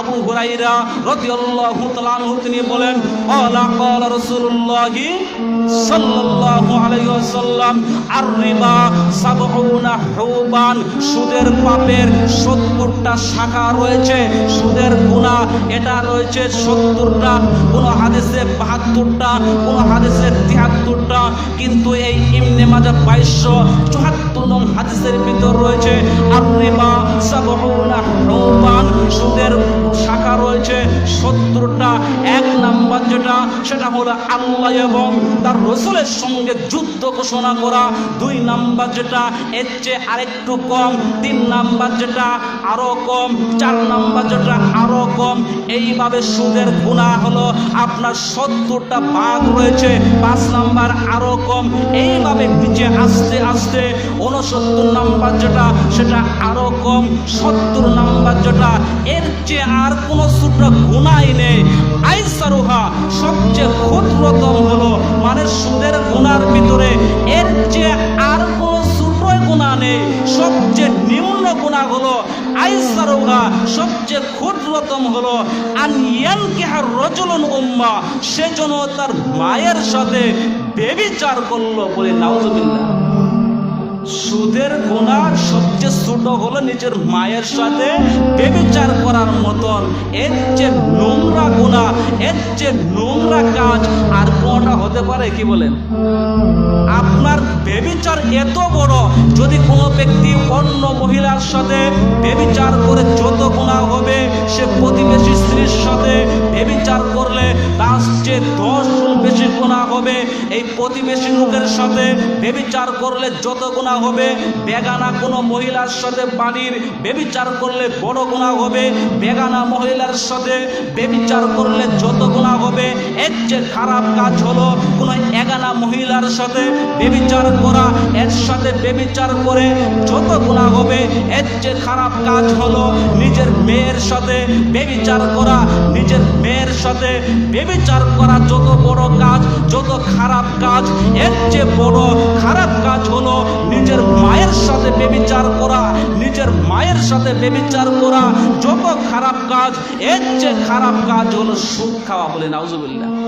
আবু হুরাইরা রাদিয়াল্লাহু তাআলা আনহু, তিনি বলেন ক্বালা ক্বালা রাসূলুল্লাহি সাল্লাল্লাহু আলাইহি ওয়াসাল্লাম আর রিবা সাবউনা হুবান, সুদের পাপের 70টা শাখা রয়েছে, সুদের গুনাহ এটা রয়েছে 70টা কোন হাদিসে 72টা কোন হাদিসে 73টা কিন্তু এই ইবনে মাজাহ 2274 নং হাদিসের ভিতর রয়েছে আর রিবা সাবউনা যেটা, সেটা হলো আল্লাহ এবং তার রসুলের সঙ্গে যুদ্ধ ঘোষণা করা। দুই নাম্বার যেটা, এর চেয়ে আরেকটু কম। তিন নাম্বার যেটা, আরও কম। চার নাম্বার যেটা, আরও কম। এইভাবে সুদের গুণা হলো, আপনার সত্তরটা ভাগ রয়েছে, পাঁচ নাম্বার আরও কম। এইভাবে নিচে আস্তে আস্তে উনসত্তর নাম্বার যেটা, সেটা আরও কম। সত্তর নাম্বার যেটা, এর চেয়ে আর কোনো ছোট গুণাই নেই। ক্ষুদ্রতম হলো মানে সুদের গুণার ভিতরে। এর যে আর কোনো ছোট গুণা নেই। সবচেয়ে নিম্ন গুণা হলো সবচেয়ে ক্ষুদ্রতম হলো আনিয়ান কেহার রজলন উম্মা সেজন্য তার মায়ের সাথে বেবিচার করল বলে নাউজুবিল্লাহ। সুদের গোনা সবচেয়ে ছোট হলো নিজের মায়ের সাথে বেবিচার করার মতন। এর যে নোংরা গোনা এর যে নোংরা কাজ আর কোনটা হতে পারে, কি বলেন? আপনার বেবিচার এত বড়, যদি কোনো ব্যক্তি মহিলার সাথে বেবিচার করে যত গুণা হবে, সে প্রতিবেশী স্ত্রীর সাথে বেবিচার করলে তার চেয়ে দশ গুণ বেশি গুণা হবে। এই প্রতিবেশী লোকের সাথে বেবিচার করলে যত গুণা হবে, বেগানা কোনো মহিলার সাথে বাড়ির বেবিচার করলে বড় গুণা হবে, বেগানা মহিলার সাথে বেবিচার করলে যত গুণা হবে। এর যে খারাপ কাজ হলো কোনো এগানা মহিলার সাথে বেবিচার করা, এর সাথে বেবিচার করে যত গুণা হবে এর যে খারাপ কাজ হলো, নিজের মেয়ের সাথে বেবিচার করা, নিজের মেয়ের সাথে বেবিচার করা যত বড় কাজ, যত খারাপ কাজ, এর যে বড় খারাপ কাজ হলো, নিজের মায়ের সাথে বেবিচার করা, নিজের মায়ের সাথে বেবিচার করা, যত খারাপ কাজ, এর যে খারাপ কাজ হলো সুখ খাওয়া বলে, নাউজুবিল্লাহ।